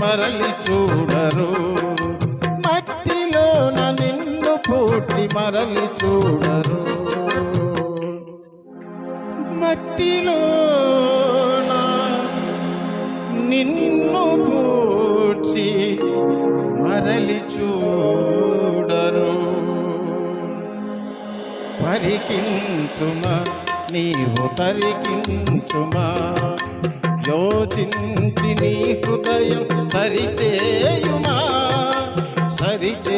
మరలి చూడరు. మట్టిలోన నిన్ను పూర్తి మరలి చూడరు. మట్టిలోన నిన్ను పూర్చి మరలి చూడరు. పరికించుమా నీవు పరికించుమా. యోచించి నీ హృదయం సరిచేయుమా సరిచే